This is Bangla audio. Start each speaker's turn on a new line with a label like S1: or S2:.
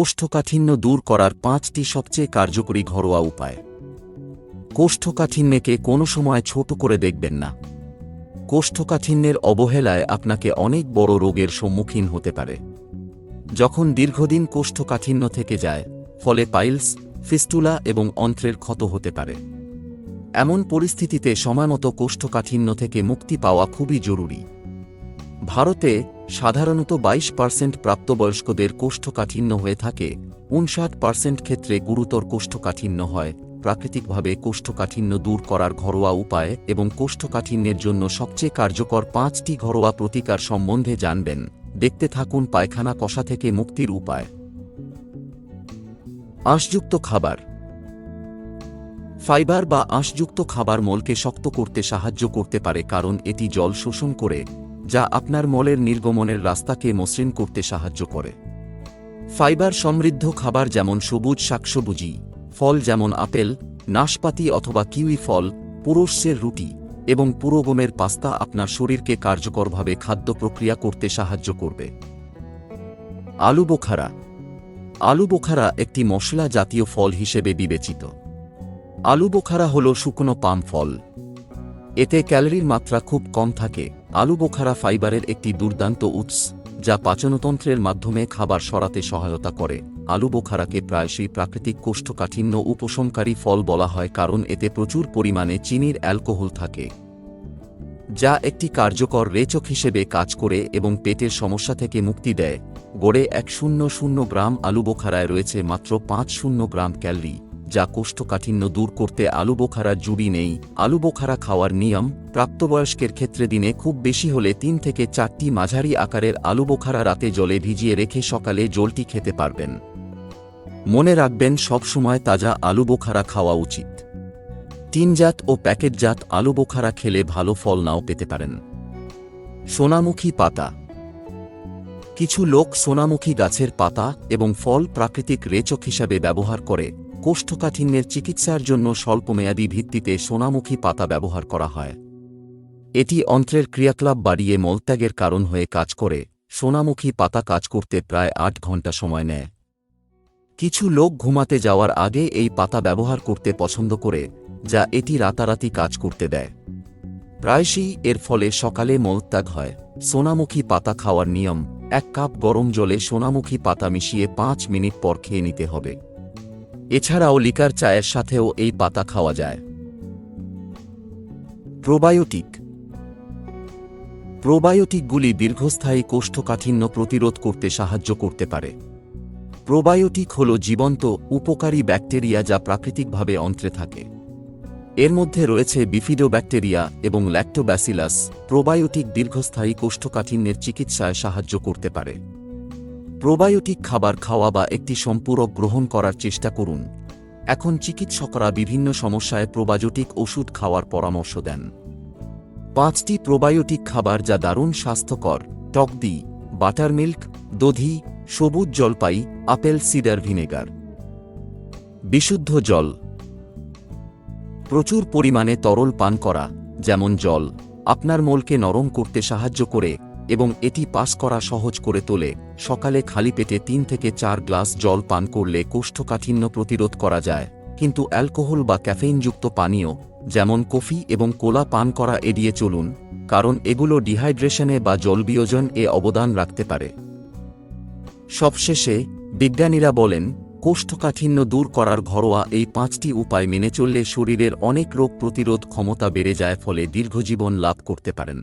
S1: কোষ্ঠকাঠিন্য দূর করার পাঁচটি সবচেয়ে কার্যকরী ঘরোয়া উপায়। কোষ্ঠকাঠিন্যকে কোনো সময় ছোট করে দেখবেন না। কোষ্ঠকাঠিন্যের অবহেলায় আপনাকে অনেক বড় রোগের সম্মুখীন হতে পারে। যখন দীর্ঘদিন কোষ্ঠকাঠিন্য থেকে যায়, ফলে পাইলস, ফিস্টুলা এবং অন্ত্রের ক্ষত হতে পারে। এমন পরিস্থিতিতে সময়মতো কোষ্ঠকাঠিন্য থেকে মুক্তি পাওয়া খুবই জরুরি। ভারতে সাধারণত বাইশ পার্সেন্ট প্রাপ্তবয়স্কদের কোষ্ঠকাঠিন্য হয়ে থাকে উনষাট পার্সেন্ট ক্ষেত্রে গুরুতর কোষ্ঠকাঠিন্য হয়। প্রাকৃতিকভাবে কোষ্ঠকাঠিন্য দূর করার ঘরোয়া উপায় এবং কোষ্ঠকাঠিন্যের জন্য সবচেয়ে কার্যকর পাঁচটি ঘরোয়া প্রতিকার সম্বন্ধে জানবেন। দেখতে থাকুন পায়খানা কষা থেকে মুক্তির উপায়। আঁশযুক্ত খাবার। ফাইবার বা আঁশযুক্ত খাবার মলকে শক্ত করতে সাহায্য করতে পারে কারণ এটি জল শোষণ করে যা আপনার মলের নির্গমনের রাস্তাকে মসৃণ করতে সাহায্য করে। ফাইবার সমৃদ্ধ খাবার যেমন সবুজ শাকসবুজি, ফল যেমন আপেল, নাশপাতি অথবা কিউই ফল, পুরুষের রুটি এবং পুরোগমের পাস্তা আপনার শরীরকে কার্যকরভাবে খাদ্য প্রক্রিয়া করতে সাহায্য করবে। আলু বোখারা। আলু বোখারা একটি মশলা জাতীয় ফল হিসেবে বিবেচিত। আলু বোখারা হল শুকনো পাম ফল। এতে ক্যালোরির মাত্রা খুব কম থাকে। আলু বোখারা ফাইবারের একটি দুর্দান্ত উৎস, যা পাচনতন্ত্রের মাধ্যমে খাবার সরাতে সহায়তা করে। আলু বোখারাকে প্রায়শই প্রাকৃতিক কোষ্ঠকাঠিন্য উপশমকারী ফল বলা হয় কারণ এতে প্রচুর পরিমাণে চিনির অ্যালকোহল থাকে, যা একটি কার্যকর রেচক হিসেবে কাজ করে এবং পেটের সমস্যা থেকে মুক্তি দেয়। গড়ে এক শূন্য শূন্য গ্রাম আলু বোখারায় রয়েছে মাত্র পাঁচ শূন্য গ্রাম ক্যালরি। যা কোষ্ঠকাঠিন্য দূর করতে আলু বোখারা জুড়ি নেই। আলু বোখারা খাওয়ার নিয়ম, প্রাপ্তবয়স্কের ক্ষেত্রে দিনে খুব বেশি হলে তিন থেকে চারটি মাঝারি আকারের আলু বোখারা রাতে জলে ভিজিয়ে রেখে সকালে জলটি খেতে পারবেন। মনে রাখবেন, সবসময় তাজা আলু বোখারা খাওয়া উচিত। টিনজাত ও প্যাকেটজাত আলু বোখারা খেলে ভালো ফল নাও পেতে পারেন। সোনামুখী পাতা। কিছু লোক সোনামুখী গাছের পাতা এবং ফল প্রাকৃতিক রেচক হিসাবে ব্যবহার করে। কোষ্ঠকাঠিন্যের চিকিৎসার জন্য স্বল্পমেয়াদী ভিত্তিতে সোনামুখী পাতা ব্যবহার করা হয়। এটি অন্ত্রের ক্রিয়াকলাপ বাড়িয়ে মলত্যাগের কারণ হয়ে কাজ করে, সোনামুখী পাতা কাজ করতে প্রায় আট ঘণ্টা সময় নেয়। কিছু লোক ঘুমাতে যাওয়ার আগে এই পাতা ব্যবহার করতে পছন্দ করে, যা এটি রাতারাতি কাজ করতে দেয়। প্রায়শই এর ফলে সকালে মলত্যাগ হয়। সোনামুখী পাতা খাওয়ার নিয়ম, এক কাপ গরম জলে সোনামুখী পাতা মিশিয়ে পাঁচ মিনিট পর খেয়ে নিতে হবে। এছাড়াও লিকার চায়ের সাথেও এই পাতা খাওয়া যায়। প্রোবায়োটিক। প্রোবায়োটিকগুলি দীর্ঘস্থায়ী কোষ্ঠকাঠিন্য প্রতিরোধ করতে সাহায্য করতে পারে। প্রোবায়োটিক হল জীবন্ত, উপকারী ব্যাকটেরিয়া যা প্রাকৃতিকভাবে অন্ত্রে থাকে। এর মধ্যে রয়েছে বিফিডো ব্যাকটেরিয়া এবং ল্যাক্টোব্যাসিলাস। প্রোবায়োটিক দীর্ঘস্থায়ী কোষ্ঠকাঠিন্যের চিকিৎসায় সাহায্য করতে পারে। প্রোবায়োটিক খাবার খাওয়া বা একটি সম্পূরক গ্রহণ করার চেষ্টা করুন। এখন চিকিৎসকরা বিভিন্ন সমস্যায় প্রোবায়োটিক ওষুধ খাওয়ার পরামর্শ দেন। পাঁচটি প্রোবায়োটিক খাবার যা দারুণ স্বাস্থ্যকর টকদি বাটারমিল্ক, দধি, সবুজ জলপাই, আপেল, সিডার ভিনেগার। বিশুদ্ধ জল। প্রচুর পরিমাণে তরল পান করা, যেমন জল, আপনার মোলকে নরম করতে সাহায্য করে এবং এটি পাস করা সহজ করে তোলে। সকালে খালি পেটে তিন থেকে চার গ্লাস জল পান করলে কোষ্ঠকাঠিন্য প্রতিরোধ করা যায়। কিন্তু অ্যালকোহল বা ক্যাফেইনযুক্ত পানীয়, যেমন কফি এবং কোলা পান করা এড়িয়ে চলুন, কারণ এগুলো ডিহাইড্রেশনে বা জলবিয়োজন এ অবদান রাখতে পারে। সবশেষে, বিজ্ঞানীরা বলেন, কোষ্ঠকাঠিন্য দূর করার ঘরোয়া এই পাঁচটি উপায় মেনে চললে শরীরের অনেক রোগ প্রতিরোধ ক্ষমতা বেড়ে যায়, ফলে দীর্ঘজীবন লাভ করতে পারেন।